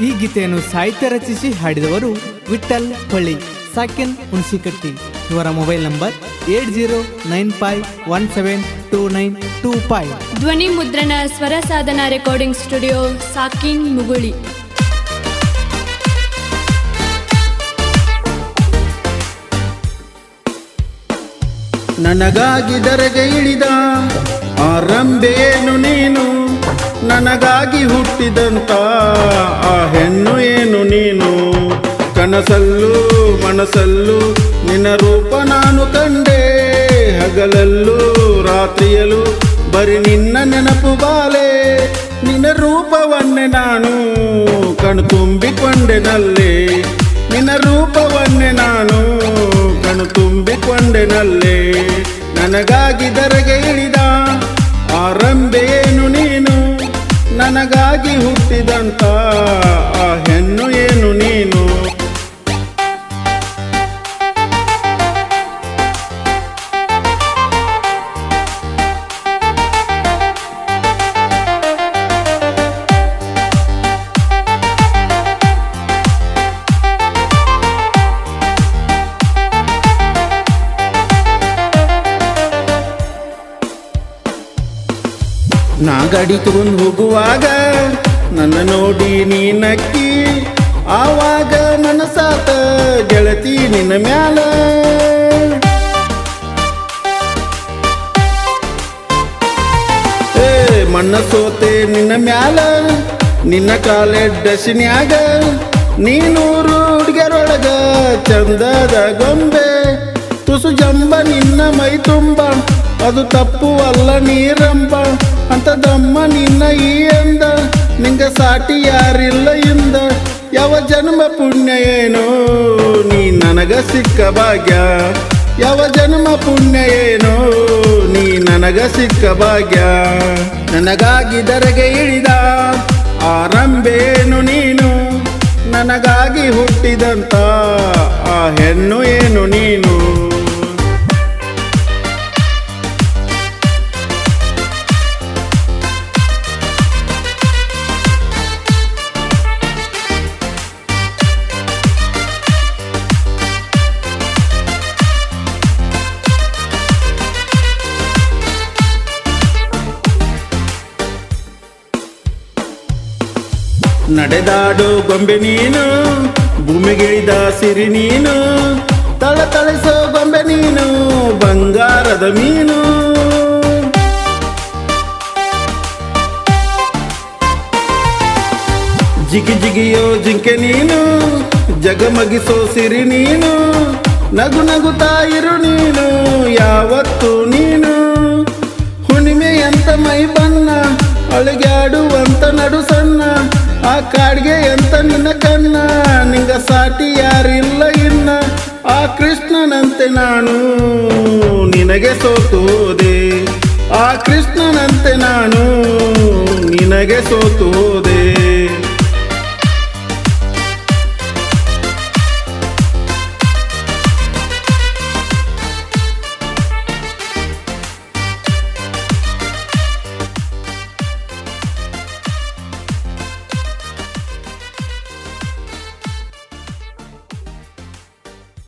ಈ ಗೀತೆಯನ್ನು ಸಾಹಿತ್ಯ ರಚಿಸಿ ಹಾಡಿದವರು ವಿಠಲ್ ಹೊಳ್ಳಿ. ಸಾಕಿನ್ ಹುಣಸಿಕಟ್ಟಿ. ಇವರ mobile number eight zero nine five one seven two nine two five. ಧ್ವನಿ ಮುದ್ರಣ ಸ್ವರ ಸಾಧನ ರೆಕಾರ್ಡಿಂಗ್ ಸ್ಟುಡಿಯೋ ಸಾಕಿನ್ ಮುಗುಳಿ. ನನಗಾಗಿ ದರಗೆ ಇಳಿದ ಆರಂಭೇನು ನೀನು? ನನಗಾಗಿ ಹುಟ್ಟಿದಂತ ಆ ಹೆಣ್ಣು ಏನು ನೀನು? ಕನಸಲ್ಲೂ ಮನಸಲ್ಲೂ ನಿನ್ನ ರೂಪ ನಾನು ಕಂಡೆ. ಹಗಲಲ್ಲೂ ರಾತ್ರಿಯಲ್ಲೂ ಬರೀ ನಿನ್ನ ನೆನಪು ಬಾಲೆ. ನಿನ್ನ ರೂಪವನ್ನೇ ನಾನು ಕಣು ತುಂಬಿಕೊಂಡೆನಲ್ಲೇ ನಿನ್ನ ರೂಪವನ್ನೇ ನಾನು ಕಣು ತುಂಬಿಕೊಂಡೆನಲ್ಲೇ ನನಗಾಗಿ ದರಗೆ ಇಳಿದ ನನಗಾಗಿ ಹುಟ್ಟಿದಂತ ನಾ ಗಾಡಿ ತಗೊಂಡು ಹೋಗುವಾಗ ನನ್ನ ನೋಡಿ ನೀ ನಕ್ಕಿ, ಆವಾಗ ಸಾತ ಗೆಳತಿ ನಿನ್ನ ಮ್ಯಾಲ. ಏ, ಮಣ್ಣ ಸೋತೆ ನಿನ್ನ ಮ್ಯಾಲ, ನಿನ್ನ ಕಾಲೇಜ್ ಡಸಿನ್ಯಾಗ ನೀನೂರು ಹುಡುಗರೊಳಗ ಚಂದದ ಗೊಂಬೆ, ತುಸು ಜಂಬ ನಿನ್ನ ಮೈ ತುಂಬ. ಅದು ತಪ್ಪು ಅಲ್ಲ ನೀರಂಬ. ಅಂತದಮ್ಮ ನಿನ್ನ ಈ ಎಂದ ನಿಂಗ ಸಾಟಿ ಯಾರಿಲ್ಲ ಇಂದ. ಯಾವ ಜನ್ಮ ಪುಣ್ಯ ಏನೋ ನೀ ನನಗ ಸಿಕ್ಕ ಭಾಗ್ಯ. ಯಾವ ಜನ್ಮ ಪುಣ್ಯ ಏನೋ ನೀ ನನಗ ಸಿಕ್ಕ ಭಾಗ್ಯ. ನನಗಾಗಿ ದರಗೆ ಇಳಿದ ಆರಂಭೇನು ನೀನು. ನನಗಾಗಿ ಹುಟ್ಟಿದಂತ ಆ ಹೆಣ್ಣು ಏನು ನೀನು? ನಡೆದಾಡು ಗೊಂಬೆ ನೀನು, ಭೂಮಿಗಿಳಿದ ಸಿರಿ ನೀನು, ತಳ ತಳಿಸೋ ಗೊಂಬೆ ನೀನು, ಬಂಗಾರದ ಮೀನು. ಜಿಗಿ ಜಿಗಿಯೋ ಜಿಂಕೆ ನೀನು, ಜಗಮಗಿಸೋ ಸಿರಿ ನೀನು, ನಗು ನಗುತ್ತಾ ಇರು ನೀನು, ಯಾವತ್ತು ನೀನು. ಹುಣ್ಣಿಮೆಯಂತ ಮೈ ಬಣ್ಣ, ಅಳಗ್ಯಾಡುವಂತ ನಡುಸ ಕಾಡ್ಗೆ ಎಂತ ನಿನ್ನ ಕಣ್ಣ? ನಿಂಗ ಸಾಟಿ ಯಾರಿಲ್ಲ ಇನ್ನ. ಆ ಕೃಷ್ಣನಂತೆ ನಾನು ನಿನಗೆ ಸೋತೋದೆ. ಆ ಕೃಷ್ಣನಂತೆ ನಾನು ನಿನಗೆ ಸೋತೋದೆ.